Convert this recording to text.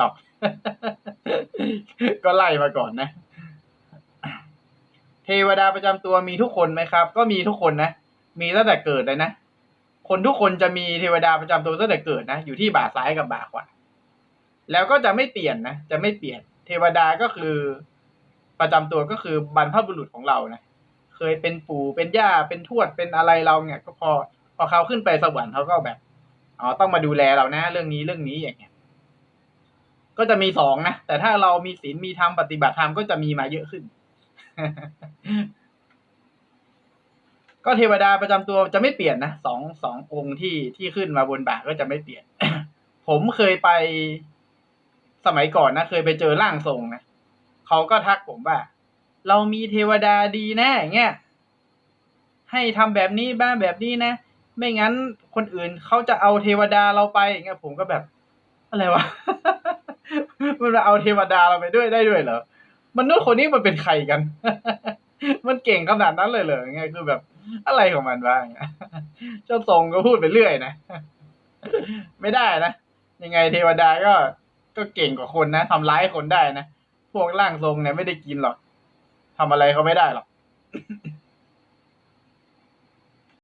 ตอกก็ไล่มาก่อนนะ เทวดาประจำตัวมีทุกคนไหมครับ ก็มีทุกคนนะ มีตั้งแต่เกิดเลยนะ คนทุกคนจะมีเทวดาประจำตัวตั้งแต่เกิดนะ อยู่ที่บ่าซ้ายกับบ่าขวา แล้วก็จะไม่เปลี่ยนนะ จะไม่เปลี่ยน เทวดาก็คือประจำตัวก็คือบรรพบุรุษของเรานะ เคยเป็นปู่เป็นย่า เป็นทวด เป็นอะไรเราเนี่ย ก็พอ พอเขาขึ้นไปสวรรค์เขาก็แบบ อ๋อ ต้องมาดูแลเรานะ เรื่องนี้ เรื่องนี้อย่างเงี้ย ก็จะมีสองนะ แต่ถ้าเรามีศีลมีธรรมปฏิบัติธรรมก็จะมีมาเยอะขึ้น ก็เทวดาประจำตัวจะไม่เปลี่ยนนะสองสององค์ที่ที่ขึ้นมาบนบ่าก็จะไม่เปลี่ยน ผมเคยไปสมัยก่อนนะเคยไปเจอร่างทรงนะเขาก็ทักผมว่า เรามีเทวดาดีแนะอย่างเงี้ยให้ทำแบบนี้บ้างแบบนี้นะไม่งั้นคนอื่นเขาจะเอาเทวดาเราไปอย่างเงี้ยผมก็แบบ อะไรวะ มันมาเอาเทวดาเราไปด้วยได้ด้วยเหรอมนุษย์คนนี้มันเป็นใครกัน มันเก่งขนาดนั้นเลยเหรออย่างเงี้ยคือแบบอะไรของมันวะอย่างเงี้ยเจ้าทรงก็พูดไปเรื่อยนะ ไม่ได้นะ ยังไงเทวดาก็ก็เก่งกว่าคนนะทำร้ายคนได้นะ พวกร่างทรงเนี่ยไม่ได้กินหรอกทำอะไรเขาไม่ได้หรอก